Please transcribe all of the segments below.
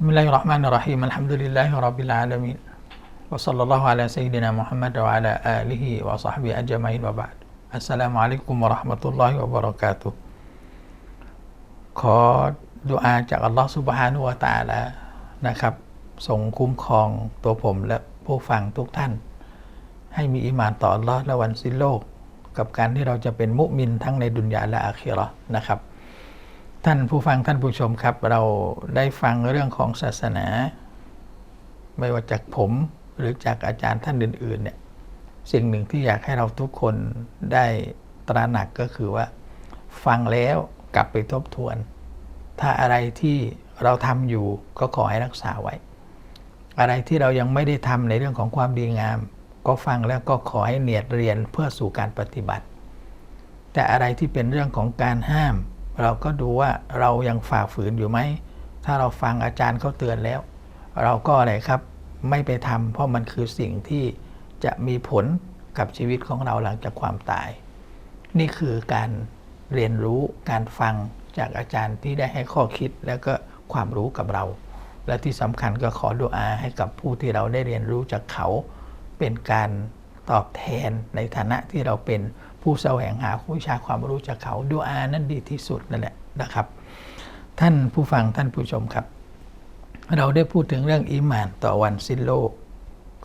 بسم الله الرحمن الرحيم الحمد لله رب العالمين وصلى الله على سيدنا محمد وعلى آله وصحبه أجمعين وبعد السلام عليكم ورحمة الله وبركاته ขอดุอาจากอัลลอฮฺสุบฮานุวะตะอาลานะครับส่งคุ้มครองตัวผมและผู้ฟังทุกท่าน ให้มีอีหมานต่ออัลลอฮ์และวันสิ้นโลก กับการที่เราจะเป็นมุมินทั้งในดุนยาและอาคิเราะห์นะครับ ท่านผู้ฟังท่านผู้ชมครับ เราได้ฟังเรื่องของศาสนา ไม่ว่าจากผมหรือจากอาจารย์ท่านอื่นๆเนี่ยสิ่งหนึ่งที่อยากให้เราทุกคนได้ตระหนักก็คือว่า ฟังแล้วกลับไปทบทวน ถ้าอะไรที่เราทำอยู่ก็ขอให้รักษาไว้ อะไรที่เรายังไม่ได้ทำในเรื่องของความดีงาม ก็ฟังแล้วก็ขอให้เนียดเรียนเพื่อสู่การปฏิบัติ แต่อะไรที่เป็นเรื่องของการห้าม เราก็ดูว่าเรายังฝ่าฝืนอยู่ไหม ถ้าเราฟังอาจารย์เขาเตือนแล้ว เราก็อะไรครับ ไม่ไปทำเพราะมันคือสิ่งที่จะมีผลกับชีวิตของเราหลังจากความตาย นี่คือการเรียนรู้การฟังจากอาจารย์ที่ได้ให้ข้อคิดแล้วก็ความรู้กับเรา และที่สำคัญก็ขอดุอาให้กับผู้ที่เราได้เรียนรู้จากเขา เป็นการตอบแทนในฐานะที่เราเป็น ผู้แสวงหาวิชาความรู้จากเขาดุอานั้นดีที่สุดนั่นแหละนะครับ ท่านผู้ฟังท่านผู้ชมครับ เราได้พูดถึงเรื่องอีมานต่อวันสิ้นโลก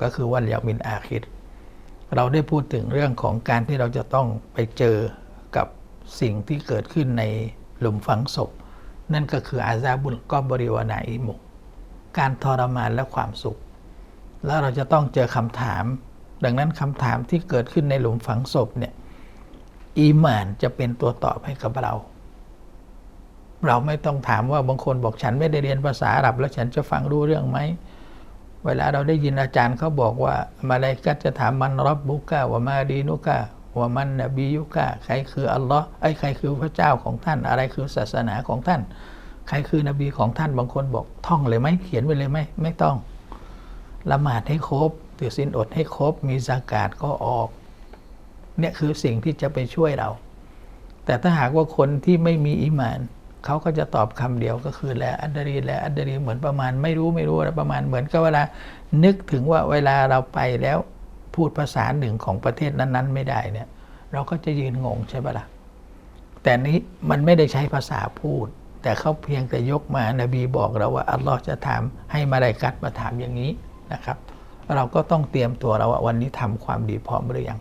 ก็คือวันยามินอาคิรเราได้พูดถึงเรื่องของการที่เราจะต้องไปเจอกับสิ่งที่เกิดขึ้นในหลุมฝังศพ นั่นก็คืออาซาบุลกอบริวานาอิมุการทรมานและความสุข แล้วเราจะต้องเจอคำถาม ดังนั้นคำถามที่เกิดขึ้นในหลุมฝังศพเนี่ย อีมานจะเป็นตัวตอบให้กับเรา เราไม่ต้องถามว่าบางคนบอกฉันไม่ได้เรียนภาษาอาหรับ แล้วฉันจะฟังรู้เรื่องไหม เวลาเราได้ยินอาจารย์เขาบอกว่ามาเลกัจะถามมันรับบุกะว่ามาดีนุกะว่ามันนบียุกะใครคืออัลลอฮ์ไอ้ใครคือพระเจ้าของท่าน อะไรคือศาสนาของท่าน ใครคือนบีของท่านบางคนบอกท่องเลยไหมเขียนไว้เลยไหมไม่ต้องละหมาดให้ครบถือศีลอดให้ครบมีสากาศก็ออก เนี่ยคือสิ่งที่จะไปช่วยเรา แต่ถ้าหากว่าคนที่ไม่มีอีมานเขาก็จะตอบคำเดียวก็คือแลอันดรีแลอันดรีเหมือนประมาณไม่รู้ไม่รู้อะไรประมาณเหมือนกับเวลานึกถึงว่าเวลาเราไปแล้วพูดภาษาหนึ่งของประเทศนั้นๆ ไม่ได้เนี่ย เราก็จะยืนงงใช่ปะละ่ะแต่นี้มันไม่ได้ใช้ภาษาพูด แต่เขาเพียงแต่ยกมานบีบอกเราว่าอัลลอฮ์จะถามให้มาลายกัดมาถามอย่างนี้นะครับ เราก็ต้องเตรียมตัวเราว่าวันนี้ทำความดีพร้อมหรือยัง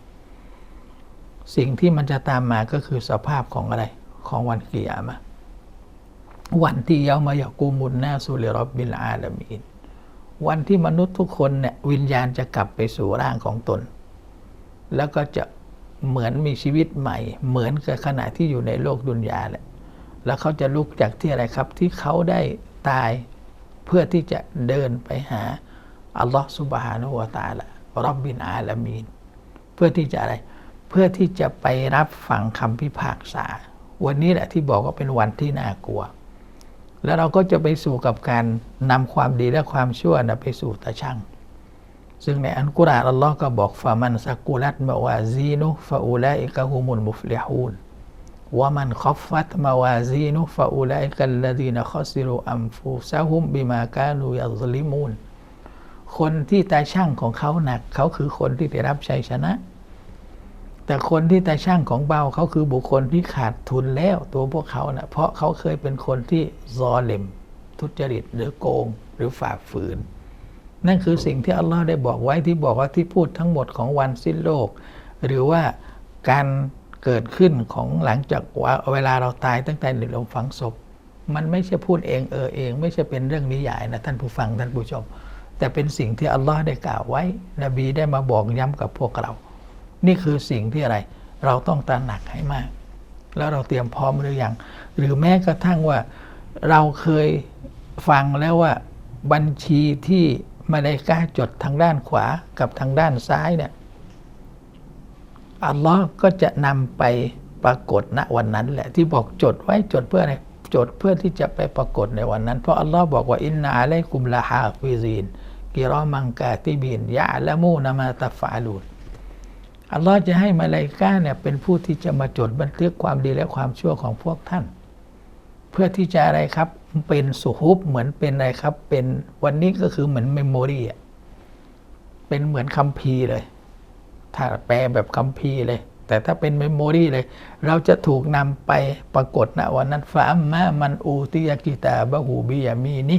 สิ่งที่มันจะตามมาก็คือสภาพของอะไรของวันกิยามะวันที่เยามายากูมุนนาสุลิรบบิลอาลามีนวันที่มนุษย์ทุกคนเนี่ยวิญญาณจะกลับไปสู่ร่างของตน แล้วก็จะเหมือนมีชีวิตใหม่ เหมือนกับขณะที่อยู่ในโลกดุนยาแหละ แล้วเขาจะลุกจากที่อะไรครับ ที่เขาได้ตายเพื่อที่จะเดินไปหาอัลลอฮฺสุบฮานุวาตาละรับบินอาลามีน เพื่อที่จะอะไร พื่อที่จะไปรับฟังคำพิพากษา วันนี้แหละที่บอกว่าเป็นวันที่น่ากลัว แล้วเราก็จะไปสู่กับการนำความดีและความชั่วนะไปสู่ตาช่างซึ่งในอันกุรอานอัลลอฮ์ก็บอกฟามันสักุลัตมาวาซีนุฟาอูลาอิกะฮุมุลมุฟลิฮูนว่ามันขฟัตมาวาซีนุฟาอูลาอิกัลลดีนขซิรุอัมฟูซาฮุมบิมากานูยัซลิมูนคนที่ตาช่างของเขาหนักเขาคือคนที่ได้รับชัยชนะ แต่คนที่ตาช่างของเบาเขาคือบุคคลที่ขาดทุนแล้วตัวพวกเขานะ่ะเพราะเขาเคยเป็นคนที่ซอเลมทุจริตหรือโกงหรือฝ่าฝืน นั่นคือสิ่งที่อัลลอฮ์ได้บอกไว้ที่บอกว่าที่พูดทั้งหมดของวันสิ้นโลก หรือว่าการเกิดขึ้นของหลังจากว่าเวลาเราตายตั้งแต่ในลมฝังศพ มันไม่ใช่พูดเองเออเอง ไม่ใช่เป็นเรื่องนิยายนะท่านผู้ฟังท่านผู้ชม แต่เป็นสิ่งที่อัลลอฮ์ได้กล่าวไว้ นบีได้มาบอกย้ำกับพวกเรา นี่คือสิ่งที่อะไร เราต้องตระหนักให้มาก แล้วเราเตรียมพร้อมหรือยัง หรือแม้กระทั่งว่าเราเคยฟังแล้วว่าบัญชีที่มาได้กล้าจดทางด้านขวากับทางด้านซ้ายเนี่ยอัลลอฮ์ก็จะนำไปปรากฏณวันนั้นแหละที่บอกจดไว้จดเพื่ออะไรจดเพื่อที่จะไปปรากฏในวันนั้น เพราะอัลลอฮ์บอกว่าอินนาอะลัยกุมละฮาฟิซีนกิรอมังกาติบินยะละมูนามาตฟาลูน อัลลอฮ์จะให้มาลายกาเนี่ยเป็นผู้ที่จะมาจดบันทึกความดีและความชั่วของพวกท่าน เพื่อที่จะอะไรครับเป็นสุฮุบเหมือนเป็นอะไรครับ เป็นวันนี้ก็คือเหมือนเมมโมรีอะเป็นเหมือนคัมภีร์เลย ถ้าแปลแบบคัมภีร์เลย แต่ถ้าเป็นเมมโมรีเลย เราจะถูกนำไปปรากฏนะวันนั้นฟาอัมมามันอูติยากิตาบะฮูบิยามีนิ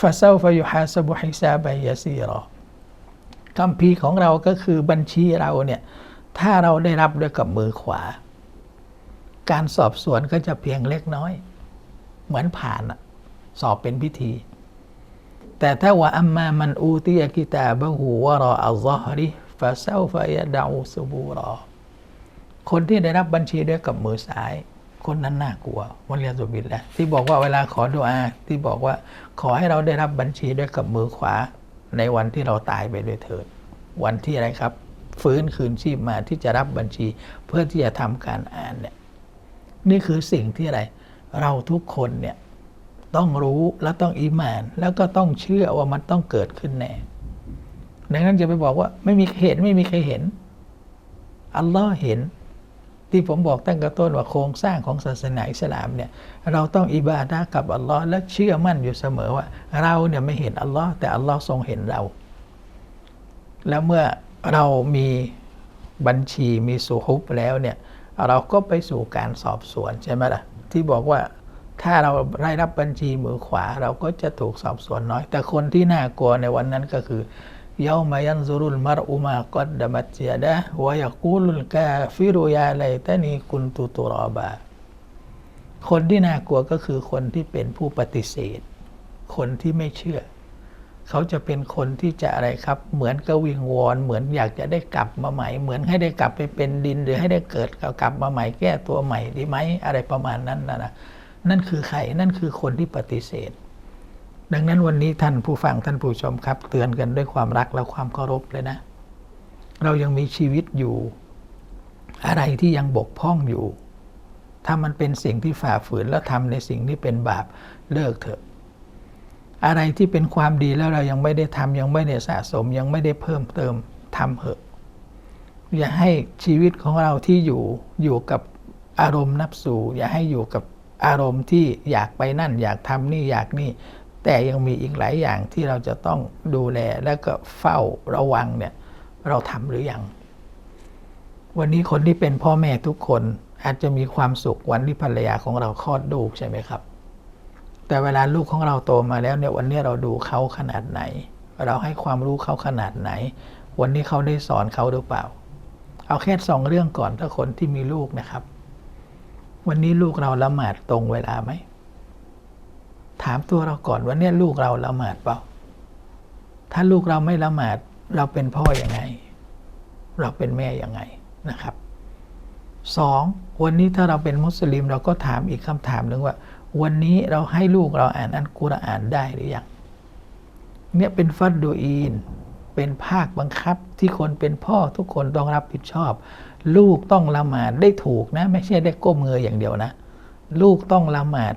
ฟาเซาฟายุฮาสบุฮิซาบะยาซีรอ คัมภีของเราก็คือบัญชีเราเนี่ย ถ้าเราได้รับด้วยกับมือขวา การสอบสวนก็จะเพียงเล็กน้อย เหมือนผ่านสอบเป็นพิธี แต่ถ้าว่าอัมมามันอูติยกิตาบะฮูวะรออัลลอฮริฟาเซาฟายะดาอูซุบูรอ คนที่ได้รับบัญชีด้วยกับมือซ้ายคนนั้นน่ากลัววันเรียนสุบินแหละที่บอกว่าเวลาขอดุอาที่บอกว่าขอให้เราได้รับบัญชีด้วยกับมือขวา ในวันที่เราตายไปด้วยเถิด วันที่อะไรครับ ฟื้นคืนชีพมาที่จะรับบัญชีเพื่อที่จะทำการอ่านเนี่ยนี่คือสิ่งที่อะไร เราทุกคนเนี่ยต้องรู้และต้องอีหมาน แล้วก็ต้องเชื่อว่ามันต้องเกิดขึ้นแน่ดังนั้นจะไปบอกว่าไม่มีใครเห็นไม่มีใครเห็นอัลลอฮ์เห็น ที่ผมบอกตั้งแต่ต้นว่าโครงสร้างของศาสนาอิสลามเนี่ยเราต้องอิบาดะกับอัลลอฮ์และเชื่อมั่นอยู่เสมอว่า เราเนี่ยไม่เห็นอัลลอฮ์แต่อัลลอฮ์ทรงเห็นเรา แล้วเมื่อเรามีบัญชีมีสุฮุบแล้วเนี่ยเราก็ไปสู่การสอบสวนใช่ไหมล่ะที่บอกว่าถ้าเราได้รับบัญชีมือขวา เราก็จะถูกสอบสวนน้อย แต่คนที่น่ากลัวในวันนั้นก็คือ ยามายันซุรุลมารอุมากอดดมัตยาดะวายกูลุลกาฟิรุยาไลตานีกุนตุตุรอบาคนที่น่ากลัวก็คือคนที่เป็นผู้ปฏิเสธ คนที่ไม่เชื่อ เขาจะเป็นคนที่จะอะไรครับ เหมือนกับวิงวอนเหมือนอยากจะได้กลับมาใหม่ เหมือนให้ได้กลับไปเป็นดินหรือให้ได้เกิดกลับมาใหม่แก้ตัวใหม่ดีไหมอะไรประมาณนั้นนะนะนั่นคือใครนั่นคือคนที่ปฏิเสธ ดังนั้นวันนี้ท่านผู้ฟังท่านผู้ชมครับ เตือนกันด้วยความรักและความเคารพเลยนะ เรายังมีชีวิตอยู่ อะไรที่ยังบกพร่องอยู่ ถ้ามันเป็นสิ่งที่ฝ่าฝืนแล้วทำในสิ่งที่เป็นบาปเลิกเถอะ อะไรที่เป็นความดีแล้วเรายังไม่ได้ทำยังไม่ได้สะสม ยังไม่ได้เพิ่มเติมทำเถอะ อย่าให้ชีวิตของเราที่อยู่อยู่กับอารมณ์นับสู่ อย่าให้อยู่กับอารมณ์ที่อยากไปนั่น อยากทำนี่อยากนี่ แต่ยังมีอีกหลายอย่างที่เราจะต้องดูแลแล้วก็เฝ้าระวังเนี่ยเราทำหรือยัง วันนี้คนที่เป็นพ่อแม่ทุกคนอาจจะมีความสุขวันที่ภรรยาของเราคลอดลูกใช่ไหมครับ แต่เวลาลูกของเราโตมาแล้วเนี่ยวันนี้เราดูเขาขนาดไหน เราให้ความรู้เขาขนาดไหน วันนี้เขาได้สอนเขาหรือเปล่า เอาแค่สองเรื่องก่อนถ้าคนที่มีลูกนะครับ วันนี้ลูกเราละหมาดตรงเวลาไหม ถามตัวเราก่อนว่าเนี่ยลูกเราละหมาดเปล่า ถ้าลูกเราไม่ละหมาดเราเป็นพ่ออยังไง เราเป็นแม่ยังไงนะครับสองวันนี้ถ้าเราเป็นมุสลิมเราก็ถามอีกคำถามหนึ่งว่า วันนี้เราให้ลูกเราอ่านอันกุรอานได้หรือยังเนี่ยเป็นฟัดดูอีน เป็นภาคบังคับที่คนเป็นพ่อทุกคนต้องรับผิดชอบ ลูกต้องละหมาดได้ถูกนะ ไม่ใช่ได้ก้มเงยอย่างเดียวนะ ลูกต้องละหมาด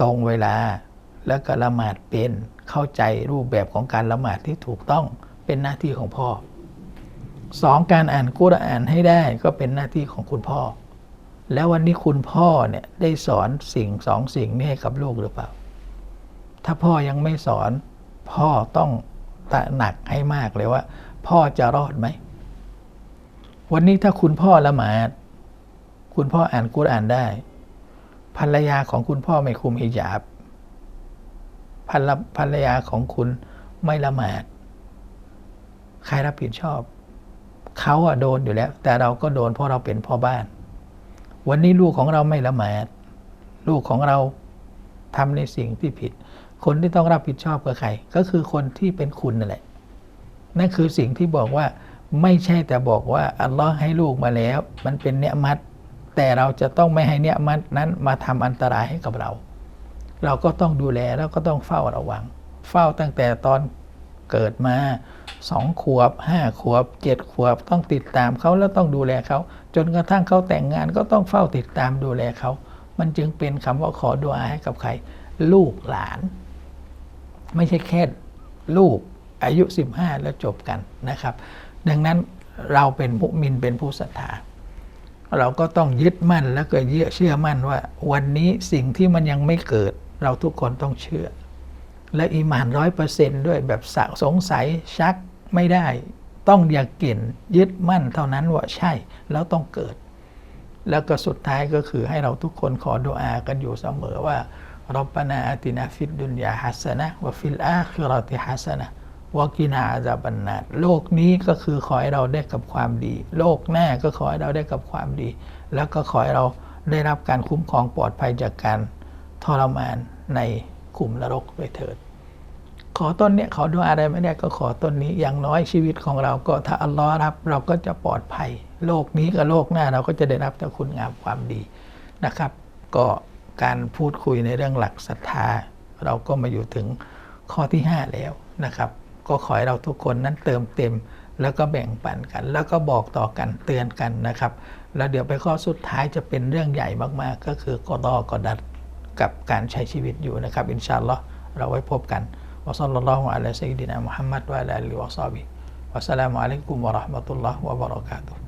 ตรงเวลา แล้วก็ละหมาดเป็นเข้าใจรูปแบบของการละหมาดที่ถูกต้องเป็นหน้าที่ของพ่อสองการอ่านกุรอานให้ได้ก็เป็นหน้าที่ของคุณพ่อ แล้ววันนี้คุณพ่อเนี่ยได้สอนสิ่งสองสิ่งนี้ให้กับลูกหรือเปล่า ถ้าพ่อยังไม่สอนพ่อต้องตระหนักให้มากเลยว่า พ่อจะรอดไหม วันนี้ถ้าคุณพ่อละหมาด คุณพ่ออ่านกุรอานได้ ภรรยาของคุณพ่อไม่คุมฮิญาบ ภรรภรรยาของคุณไม่ละหมาด ใครรับผิดชอบ เขาอะโดนอยู่แล้ว แต่เราก็โดนเพราะเราเป็นพ่อบ้าน วันนี้ลูกของเราไม่ละหมาด ลูกของเราทำในสิ่งที่ผิด คนที่ต้องรับผิดชอบกับใคร ก็คือคนที่เป็นคุณนั่นแหละ นั่นคือสิ่งที่บอกว่าไม่ใช่แต่บอกว่าอัลลอฮ์ให้ลูกมาแล้ว มันเป็นเนื้อมัด แต่เราจะต้องไม่ให้เนื้อมัดนั้นมาทำอันตรายให้กับเรา เราก็ต้องดูแลแล้วก็ต้องเฝ้าระวัง เฝ้าตั้งแต่ตอนเกิดมาสองขวบห้าขวบเจ็ดขวบต้องติดตามเขาแล้วต้องดูแลเขา จนกระทั่งเขาแต่งงานก็ต้องเฝ้าติดตามดูแลเขา มันจึงเป็นคำว่าขอดุอาให้กับใคร ลูกหลาน ไม่ใช่แค่ลูกอายุ 15 แล้วจบกันนะครับ ดังนั้นเราเป็นมุมินเป็นผู้ศรัทธาเราก็ต้องยึดมั่นแล้วก็เชื่อมั่นว่า วันนี้สิ่งที่มันยังไม่เกิด เราทุกคนต้องเชื่อ และอีหมานร้อยเปอร์เซนด้วยแบบสะสงสัยชักไม่ได้ ต้องอยากเก่นยึดมั่นเท่านั้นว่าใช่ แล้วต้องเกิด แล้วก็สุดท้ายก็คือให้เราทุกคนขอดุอากันอยู่เสมอว่ารับบนาอตินาฟิดดุนยาฮัสนะวะฟิลอาคิเราติฮัสนะวะกินาอาบันนาโลกนี้ก็คือขอให้เราได้กับความดี โลกหน้าก็ขอให้เราได้กับความดี แล้วก็ขอให้เราได้รับการคุ้มครองปลอดภัยจากการ ทรมานในขุมนรกด้วยเถิด ขอต้นเนี้ยขอดูอะไรไม่ได้ก็ขอต้นนี้ อย่างน้อยชีวิตของเราก็ถ้าอัลลอฮ์รับเราก็จะปลอดภัย โลกนี้กับโลกหน้าเราก็จะได้รับแต่คุณงามความดีนะครับ ก็การพูดคุยในเรื่องหลักศรัทธา เราก็มาอยู่ถึงข้อที่ 5 แล้วนะครับ ก็ขอให้เราทุกคนนั้นเติมเต็ม แล้วก็แบ่งปันกัน แล้วก็บอกต่อกันเตือนกันนะครับ แล้วเดี๋ยวไปข้อสุดท้ายจะเป็นเรื่องใหญ่มากๆ ก็คือกอดอกอดัด กับการใช้ชีวิตอยู่นะครับ อินชาอัลลอฮ์เราไว้พบกันวะซัลลัลลอฮุอะลัยฮิวะซัลลัมมุฮัมมัดวะอะลัยฮิวะซอฮบิวะสสลามุอะลัยกุมวะเราะห์มะตุลลอฮ์วะบะเราะกาตุฮ์